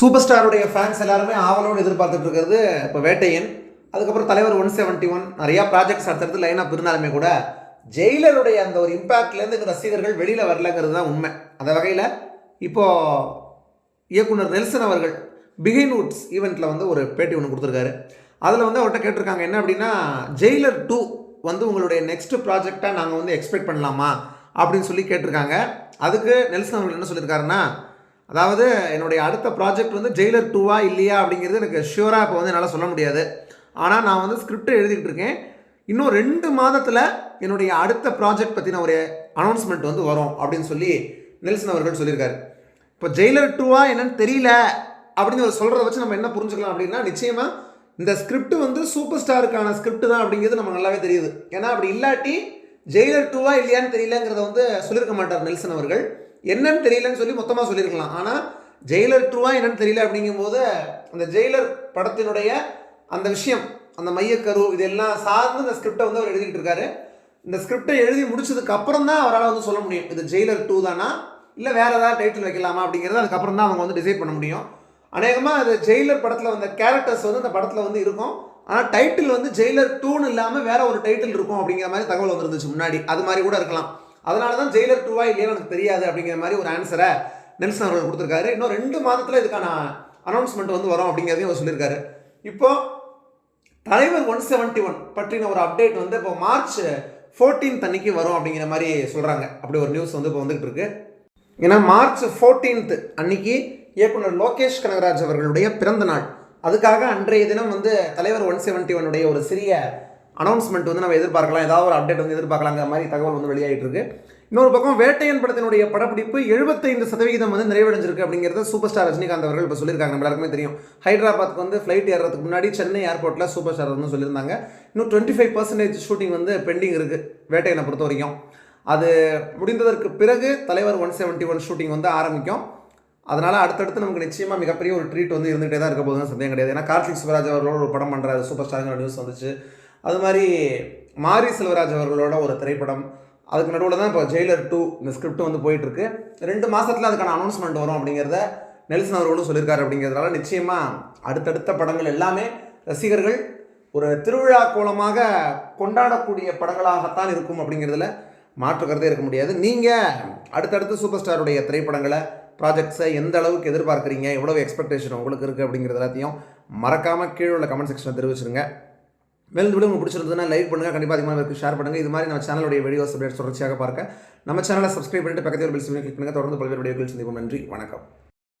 Super ஸ்டாருடைய fans எல்லாருமே ஆவலோடு எதிர்பார்த்துட்டு இருக்கிறது இப்போ வேட்டையன். அதுக்கப்புறம் தலைவர் ஒன் செவன்ட்டி ஒன் நிறையா ப்ராஜெக்ட்ஸ் அடுத்தடுத்து லைனாக இருந்தாலுமே கூட ஜெயிலருடைய அந்த ஒரு இம்பேக்ட்லேருந்து இந்த ரசிகர்கள் வெளியில் வரலங்கிறது தான் உண்மை. அந்த வகையில் இப்போது இயக்குனர் நெல்சன் அவர்கள் பிகைன் உட்ஸ் ஈவெண்ட்டில் வந்து ஒரு பேட்டி ஒன்று கொடுத்துருக்காரு. அதில் வந்து அவர்கிட்ட கேட்டிருக்காங்க என்ன அப்படின்னா ஜெயிலர் டூ வந்து உங்களுடைய நெக்ஸ்ட் ப்ராஜெக்டாக நாங்கள் வந்து எக்ஸ்பெக்ட் பண்ணலாமா? அப்படின்னு சொல்லி கேட்டிருக்காங்க. அதுக்கு நெல்சன் அவர்கள் என்ன சொல்லியிருக்காருன்னா அதாவது என்னுடைய அடுத்த ப்ராஜெக்ட் வந்து ஜெயிலர் டூவா இல்லையா அப்படிங்கிறது எனக்கு ஷியூராக இப்போ வந்து என்னால் சொல்ல முடியாது. ஆனால் நான் வந்து ஸ்கிரிப்ட் எழுதிக்கிட்டு இருக்கேன். இன்னும் ரெண்டு மாதத்தில் என்னுடைய அடுத்த ப்ராஜெக்ட் பற்றின ஒரு அனௌன்ஸ்மெண்ட் வந்து வரும் அப்படின்னு சொல்லி நெல்சன் அவர்கள் சொல்லியிருக்காரு. இப்போ ஜெயிலர் டூவா என்னன்னு தெரியல அப்படின்னு அவர் சொல்கிறத வச்சு நம்ம என்ன புரிஞ்சுக்கலாம் அப்படின்னா நிச்சயமாக இந்த ஸ்கிரிப்ட் வந்து சூப்பர் ஸ்டாருக்கான ஸ்கிரிப்ட் தான் அப்படிங்கிறது நம்ம நல்லாவே தெரியுது. ஏன்னா அப்படி இல்லாட்டி ஜெயிலர் டூவா இல்லையான்னு தெரியலங்கிறத வந்து சொல்லியிருக்க மாட்டார் நெல்சன் அவர்கள். என்னன்னு தெரியலன்னு சொல்லி மொத்தமாக சொல்லியிருக்கலாம். ஆனால் ஜெயிலர் ட்ரூவா என்னன்னு தெரியல அப்படிங்கும்போது அந்த ஜெயிலர் படத்தினுடைய அந்த விஷயம் அந்த மையக்கரு இதெல்லாம் சார்ந்து இந்த ஸ்கிரிப்டை வந்து அவர் எழுதிட்டு இருக்காரு. இந்த ஸ்கிரிப்டை எழுதி முடிச்சதுக்கு அப்புறம் தான் அவரால் வந்து சொல்ல முடியும் இது ஜெயிலர் டூ தானா இல்லை வேறு ஏதாவது டைட்டில் வைக்கலாமா அப்படிங்கிறது அதுக்கப்புறம் தான் அவங்க வந்து டிசைட் பண்ண முடியும். அநேகமாக அது ஜெயிலர் படத்தில் வந்த கேரக்டர்ஸ் வந்து அந்த படத்தில் வந்து இருக்கும். ஆனால் டைட்டில் வந்து ஜெயிலர் டூன்னு இல்லாமல் வேற ஒரு டைட்டில் இருக்கும் அப்படிங்கிற மாதிரி தகவல் வந்துருந்துச்சு முன்னாடி. அது மாதிரி கூட இருக்கலாம். அதனால தான் ஜெயிலர் டூவா இல்லையா எனக்கு தெரியாது அப்படிங்கிற மாதிரி ஒரு ஆன்சரை நெல்சன் அவர்கள் கொடுத்துருக்காரு. இன்னும் ரெண்டு மாதத்தில் இதுக்கான அனௌன்ஸ்மெண்ட் வந்து வரும் அப்படிங்கிறதையும் அவர் சொல்லியிருக்காரு. இப்போ தலைவர் ஒன் செவன்ட்டி ஒன் பற்றின ஒரு அப்டேட் வந்து இப்போ மார்ச் 14th அன்னைக்கு வரும் அப்படிங்கிற மாதிரி சொல்கிறாங்க அப்படி ஒரு நியூஸ் வந்து இப்போ வந்துகிட்டு இருக்கு. ஏன்னா மார்ச் 14th அன்னைக்கு இயக்குனர் லோகேஷ் கனகராஜ் அவர்களுடைய பிறந்த நாள். அதுக்காக அன்றைய தினம் வந்து தலைவர் ஒன் செவன்ட்டி ஒன்னுடைய ஒரு சிறிய அனௌன்ஸ்மெண்ட் வந்து நம்ம எதிர்பார்க்கலாம். ஏதாவது ஒரு அப்டேட் வந்து எதிர்பார்க்கலாங்கிற மாதிரி தகவல் வந்து வெளியாகிட்டு இருக்கு இன்னொரு பக்கம் வேட்டையன் படத்தினுடைய படப்பிடிப்பு எழுபத்தைந்து சதவிகிதம் வந்து நிறைவடைஞ்சிருக்கு அப்படிங்கிறத சூப்பர் ஸ்டார் ரஜினிகாந்த் அவர்கள் இப்போ சொல்லியிருக்காங்க. நம்ம எல்லாருக்குமே தெரியும். ஹைதராபாத்துக்கு வந்து ஃப்ளைட் ஏறுறதுக்கு முன்னாடி சென்னை ஏர்போர்ட்டில் சூப்பர் ஸ்டார் வந்து சொல்லியிருந்தாங்க. இன்னும் டுவெண்ட்டி ஃபைவ் பர்சன்டேஜ் ஷூட்டிங் வந்து பெண்டிங் இருக்குது வேட்டையனை பொறுத்த வரைக்கும் அது முடிந்ததற்கு பிறகு தலைவர் ஒன் செவன்ட்டி ஒன் ஷூட்டிங் வந்து ஆரம்பிக்கும். அதனால் அடுத்தடுத்து நமக்கு நிச்சயமாக மிகப்பெரிய ஒரு ட்ரீட் வந்து இருந்துகிட்டே தான் இருக்க போதுன்னு சந்தேகம் கிடையாது. ஏன்னா கார்த்திக் சிவராஜ் அவர்களோட ஒரு படம் பண்ணுறாரு சூப்பர் ஸ்டாருங்கிற நியூஸ் வந்துச்சு. அது மாதிரி மாரி செல்வராஜ் அவர்களோட ஒரு திரைப்படம். அதுக்கு நடுவில் தான் இப்போ ஜெயிலர் டூ இந்த ஸ்கிரிப்ட் வந்து போயிட்டுருக்கு. ரெண்டு மாதத்தில் அதுக்கான அனௌன்ஸ்மெண்ட் வரும் அப்படிங்கிறத நெல்சன் அவர்களும் சொல்லியிருக்காரு அப்படிங்கிறதுனால நிச்சயமாக அடுத்தடுத்த படங்கள் எல்லாமே ரசிகர்கள் ஒரு திருவிழா கோலமாக கொண்டாடக்கூடிய படங்களாகத்தான் இருக்கும் அப்படிங்கிறதுல மாற்றுக்கிறதே இருக்க முடியாது. நீங்கள் அடுத்தடுத்து சூப்பர் ஸ்டாருடைய திரைப்படங்களை ப்ராஜெக்ட்ஸை எந்த அளவுக்கு எதிர்பார்க்குறீங்க எவ்வளோ எக்ஸ்பெக்டேஷன் உங்களுக்கு இருக்குது அப்படிங்கிறது எல்லாத்தையும் மறக்காமல் கீழே உள்ள கமெண்ட் செக்ஷனில் தெரிவிச்சிருங்க. மேலும் வீடியோ உங்களுக்கு பிடிச்சிருந்ததுன்னா லைக் பண்ணுங்கள் கண்டிப்பாக அதிகமாக பேருக்கு ஷேர் பண்ணுங்கள் இது மாதிரி நம்ம சேனலுடைய வீடியோஸ் அப்டேட் தொடர்ச்சியாக பார்க்க. நம்ம சேனலை சப்ஸ்கிரைப் பண்ணிட்டு பக்கத்தில் பெல் சிம்னி கிளிக் பண்ணுங்கள் தொடர்ந்து பல்வேறு வீடியோக்கள் சந்திப்போம். நன்றி. வணக்கம்.